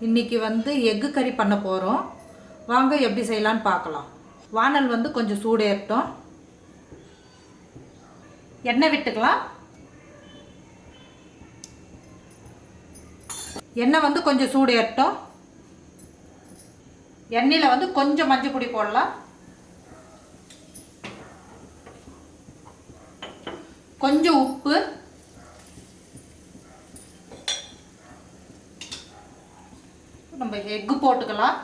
இன்றைக்கி வந்து எக்கு கறி பண்ண போகிறோம் வாங்க எப்படி செய்யலான்னு பார்க்கலாம். வானல் வந்து கொஞ்சம் சூடேறட்டும். எண்ணெய் விட்டுக்கலாம். எண்ணெய் வந்து கொஞ்சம் சூடேறட்டும். எண்ணெயில் வந்து கொஞ்சம் மஞ்சள் பொடி போடலாம். கொஞ்சம் உப்பு. நம்ம எக்கு போட்டுக்கலாம்.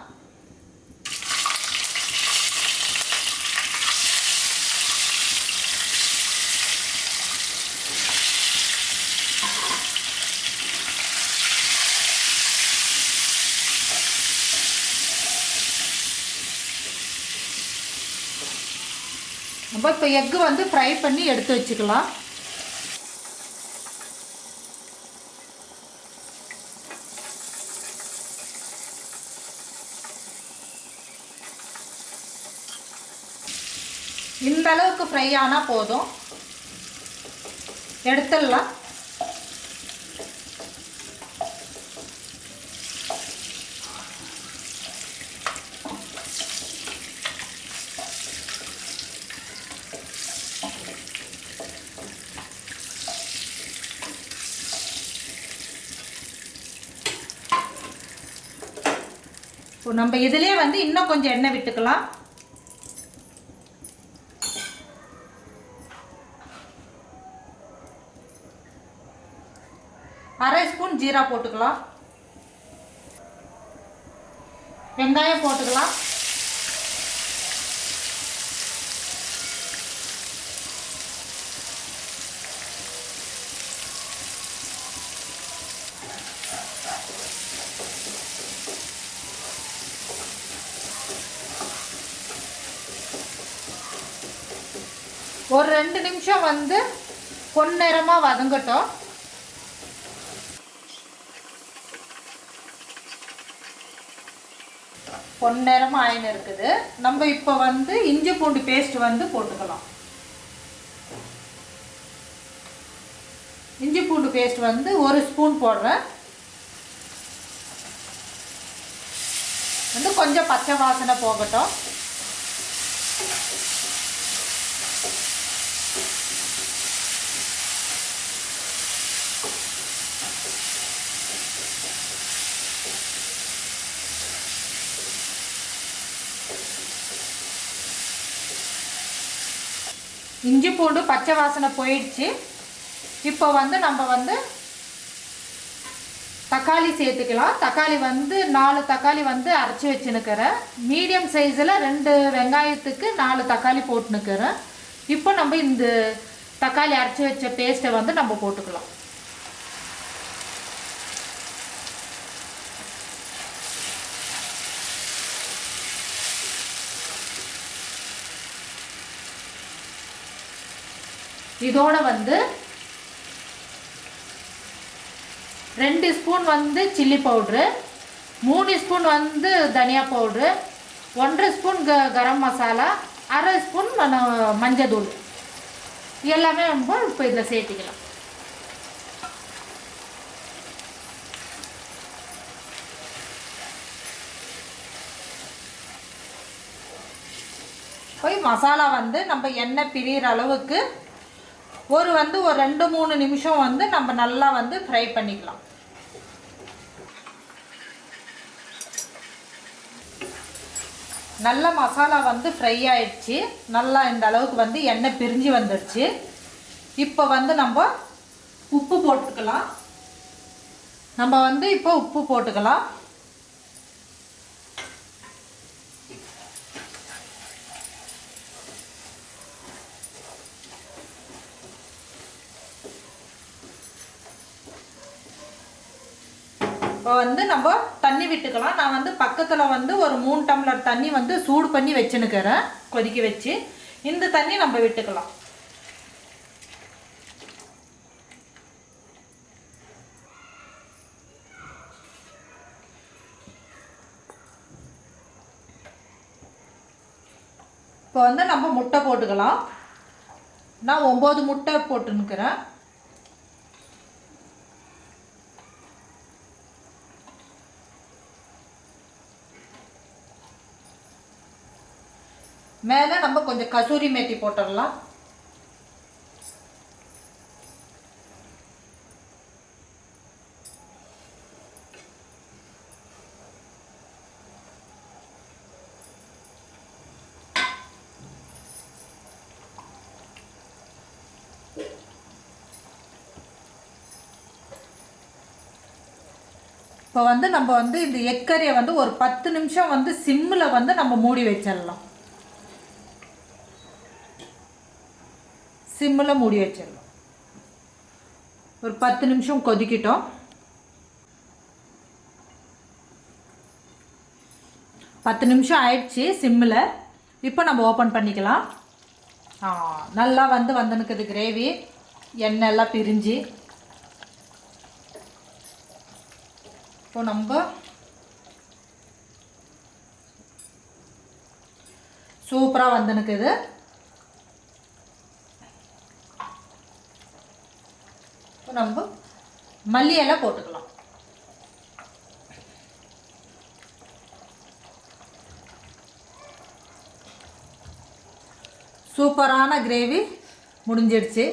நம்ம இப்போ எக்கு வந்து ஃப்ரை பண்ணி எடுத்து வச்சுக்கலாம். இந்த அளவுக்கு ஃப்ரை ஆனால் போதும். எடுத்துடலாம். இப்போ நம்ம இதுலேயே வந்து இன்னும் கொஞ்சம் எண்ணெய் விட்டுக்கலாம். அரை ஸ்பூன் ஜீரா போட்டுக்கலாம். வெங்காயம் போட்டுக்கலாம். ஒரு ரெண்டு நிமிஷம் வந்து பொன்னிறமாக வதங்கட்டும். பொன்னேரமாக ஆயின்னு இருக்குது. நம்ம இப்போ வந்து இஞ்சி பூண்டு பேஸ்ட் வந்து போட்டுக்கலாம். இஞ்சி பூண்டு பேஸ்ட் வந்து ஒரு ஸ்பூன் போடுறேன். வந்து கொஞ்சம் பச்சை வாசனை போகட்டும். இஞ்சி பூண்டு பச்சை வாசனை போயிடுச்சு. இப்போ வந்து நம்ம வந்து தக்காளி சேர்த்துக்கலாம். தக்காளி வந்து நாலு தக்காளி வந்து அரைச்சி வச்சுனுக்கிறேன் மீடியம் சைஸில் ரெண்டு வெங்காயத்துக்கு நாலு தக்காளி போட்டுனுக்கிறேன் இப்போ நம்ம இந்த தக்காளி அரைச்சி வச்ச பேஸ்ட்டை வந்து நம்ம போட்டுக்கலாம். இதோட வந்து ரெண்டு ஸ்பூன் வந்து சில்லி பவுட்ரு மூணு ஸ்பூன் வந்து தனியா பவுட்ரு ஒன்றரை ஸ்பூன் க கரம் மசாலா அரை ஸ்பூன் மஞ்சள் எல்லாமே நம்ம இப்போ இதில் சேர்த்திக்கலாம். போய் மசாலா வந்து நம்ம எண்ணெய் பிரியிற அளவுக்கு ஒரு வந்து ஒரு ரெண்டு மூணு நிமிஷம் வந்து நம்ம நல்லா வந்து ஃப்ரை பண்ணிக்கலாம். நல்ல மசாலா வந்து ஃப்ரை ஆயிடுச்சு. நல்லா இந்த அளவுக்கு வந்து எண்ணெய் பிரிஞ்சு வந்துடுச்சு இப்போ வந்து நம்ம உப்பு போட்டுக்கலாம். நம்ம வந்து இப்போ உப்பு போட்டுக்கலாம். வந்து நம்ம தண்ணி விட்டுக்கலாம். நான் வந்து பக்கத்தில் வந்து ஒரு மூணு டம்ளர் தண்ணி வந்து சூடு பண்ணி வச்சுன்னுக்கிறேன். கொதிக்க வச்சு இந்த தண்ணி நம்ம விட்டுக்கலாம். இப்போ வந்து நம்ம முட்டை போட்டுக்கலாம். நான் ஒம்பது முட்டை போட்டுன்னுக்கிறேன். மேலே நம்ம கொஞ்சம் கசூரி மேத்தி போட்டுடலாம். இப்போ வந்து நம்ம வந்து இந்த எக்கறியை வந்து ஒரு பத்து நிமிஷம் வந்து சிம்மில் வந்து நம்ம மூடி வச்சிடலாம். சிம்மில் மூடி வச்சிடலாம் ஒரு பத்து நிமிஷம் கொதிக்கிட்டோம். பத்து நிமிஷம் ஆயிடுச்சு சிம்மில். இப்போ நம்ம ஓப்பன் பண்ணிக்கலாம். நல்லா வந்து வந்துனுக்குது கிரேவி எண்ணெய் எல்லாம் பிரிஞ்சு. இப்போ நம்ம சூப்பராக வந்துனுக்குது நம்ம மல்லி இலை போட்டுக்கலாம். சூப்பரான கிரேவி முடிஞ்சிடுச்சு.